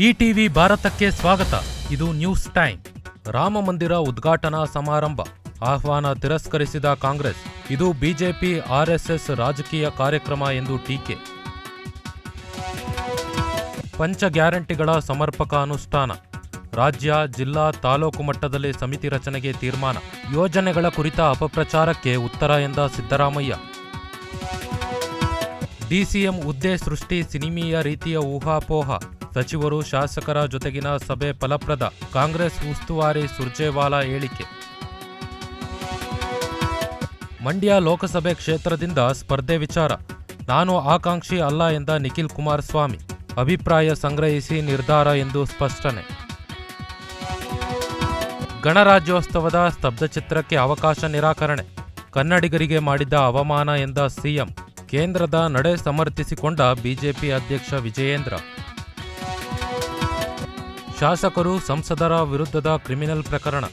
ETV ಭಾರತಕ್ಕೆ ಸ್ವಾಗತ. ಇದು ನ್ಯೂಸ್ ಟೈಮ್. ರಾಮ ಮಂದಿರ ಉದ್ಘಾಟನಾ ಸಮಾರಂಭ. ಆಹ್ವಾನ ತಿರಸ್ಕರಿಸಿದ ಕಾಂಗ್ರೆಸ್. ಇದು ಬಿಜೆಪಿ ಆರ್ಎಸ್ಎಸ್ ರಾಜಕೀಯ ಕಾರ್ಯಕ್ರಮ ಎಂದು ಟೀಕೆ. ಪಂಚ ಗ್ಯಾರಂಟಿಗಳ ಸಮರ್ಪಕ ಅನುಷ್ಠಾನ. ರಾಜ್ಯ, ಜಿಲ್ಲಾ, ತಾಲೂಕು ಮಟ್ಟದಲ್ಲಿ ಸಮಿತಿ ರಚನೆಗೆ ತೀರ್ಮಾನ. ಯೋಜನೆಗಳ ಕುರಿತ ಅಪಪ್ರಚಾರಕ್ಕೆ ಉತ್ತರ ಎಂದ ಸಿದ್ದರಾಮಯ್ಯ. ಡಿಸಿಎಂ ಹುದ್ದೆ ಸೃಷ್ಟಿ ಸಿನಿಮೀಯ ರೀತಿಯ ಊಹಾಪೋಹ. ಸಚಿವರು ಶಾಸಕರ ಜೊತೆಗಿನ ಸಭೆ ಫಲಪ್ರದ. ಕಾಂಗ್ರೆಸ್ ಉಸ್ತುವಾರಿ ಸುರ್ಜೇವಾಲಾ ಹೇಳಿಕೆ. ಮಂಡ್ಯ ಲೋಕಸಭೆ ಕ್ಷೇತ್ರದಿಂದ ಸ್ಪರ್ಧೆ ವಿಚಾರ. ನಾನು ಆಕಾಂಕ್ಷಿ ಅಲ್ಲ ಎಂದ ನಿಖಿಲ್ ಕುಮಾರಸ್ವಾಮಿ. ಅಭಿಪ್ರಾಯ ಸಂಗ್ರಹಿಸಿ ನಿರ್ಧಾರ ಎಂದು ಸ್ಪಷ್ಟನೆ. ಗಣರಾಜ್ಯೋತ್ಸವದ ಸ್ತಬ್ಧಚಿತ್ರಕ್ಕೆ ಅವಕಾಶ ನಿರಾಕರಣೆ. ಕನ್ನಡಿಗರಿಗೆ ಮಾಡಿದ ಅವಮಾನ ಎಂದ ಸಿಎಂ. ಕೇಂದ್ರದ ನಡೆ ಸಮರ್ಥಿಸಿಕೊಂಡ ಬಿಜೆಪಿ ಅಧ್ಯಕ್ಷ ವಿಜಯೇಂದ್ರ. ಶಾಸಕರು ಸಂಸದರ ವಿರುದ್ಧದ ಕ್ರಿಮಿನಲ್ ಪ್ರಕರಣ.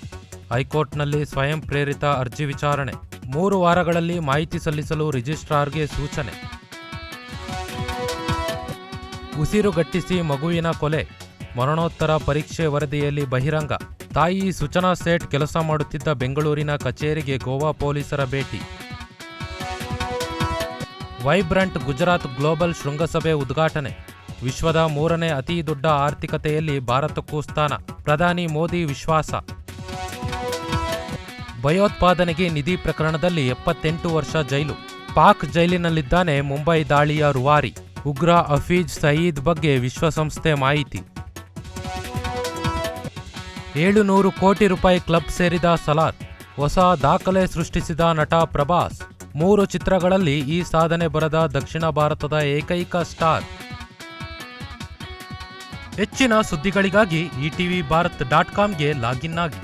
ಹೈಕೋರ್ಟ್ನಲ್ಲಿ ಸ್ವಯಂ ಪ್ರೇರಿತ ಅರ್ಜಿ ವಿಚಾರಣೆ. ಮೂರು ವಾರಗಳಲ್ಲಿ ಮಾಹಿತಿ ಸಲ್ಲಿಸಲು ರಿಜಿಸ್ಟ್ರಾರ್ಗೆ ಸೂಚನೆ. ಉಸಿರುಗಟ್ಟಿಸಿ ಮಗುವಿನ ಕೊಲೆ. ಮರಣೋತ್ತರ ಪರೀಕ್ಷೆ ವರದಿಯಲ್ಲಿ ಬಹಿರಂಗ. ತಾಯಿ ಸುಚನಾ ಸೇಠ್ ಕೆಲಸ ಮಾಡುತ್ತಿದ್ದ ಬೆಂಗಳೂರಿನ ಕಚೇರಿಗೆ ಗೋವಾ ಪೊಲೀಸರ ಭೇಟಿ. ವೈಬ್ರಂಟ್ ಗುಜರಾತ್ ಗ್ಲೋಬಲ್ ಶೃಂಗಸಭೆ ಉದ್ಘಾಟನೆ. ವಿಶ್ವದ ಮೂರನೇ ಅತಿ ದೊಡ್ಡ ಆರ್ಥಿಕತೆಯಲ್ಲಿ ಭಾರತಕ್ಕೂ ಸ್ಥಾನ. ಪ್ರಧಾನಿ ಮೋದಿ ವಿಶ್ವಾಸ. ಭಯೋತ್ಪಾದನೆಗೆ ನಿಧಿ ಪ್ರಕರಣದಲ್ಲಿ ಎಪ್ಪತ್ತೆಂಟು ವರ್ಷ ಜೈಲು. ಪಾಕ್ ಜೈಲಿನಲ್ಲಿದ್ದಾನೆ ಮುಂಬೈ ದಾಳಿಯ ರುವಾರಿ. ಉಗ್ರ ಅಫೀಜ್ ಸಯೀದ್ ಬಗ್ಗೆ ವಿಶ್ವಸಂಸ್ಥೆ ಮಾಹಿತಿ. ಏಳುನೂರು ಕೋಟಿ ರೂಪಾಯಿ ಕ್ಲಬ್ ಸೇರಿದ ಸಲಾರ್ ಹೊಸ ದಾಖಲೆ ಸೃಷ್ಟಿಸಿದ ನಟ ಪ್ರಭಾಸ್. ಮೂರು ಚಿತ್ರಗಳಲ್ಲಿ ಈ ಸಾಧನೆ ಬರೆದ ದಕ್ಷಿಣ ಭಾರತದ ಏಕೈಕ ಸ್ಟಾರ್. ಹೆಚ್ಚಿನ ಸುದ್ದಿಗಳಿಗಾಗಿ ಇಟಿವಿ ಭಾರತ್ ಡಾಟ್ ಕಾಮ್ಗೆ ಲಾಗಿನ್ ಆಗಿ.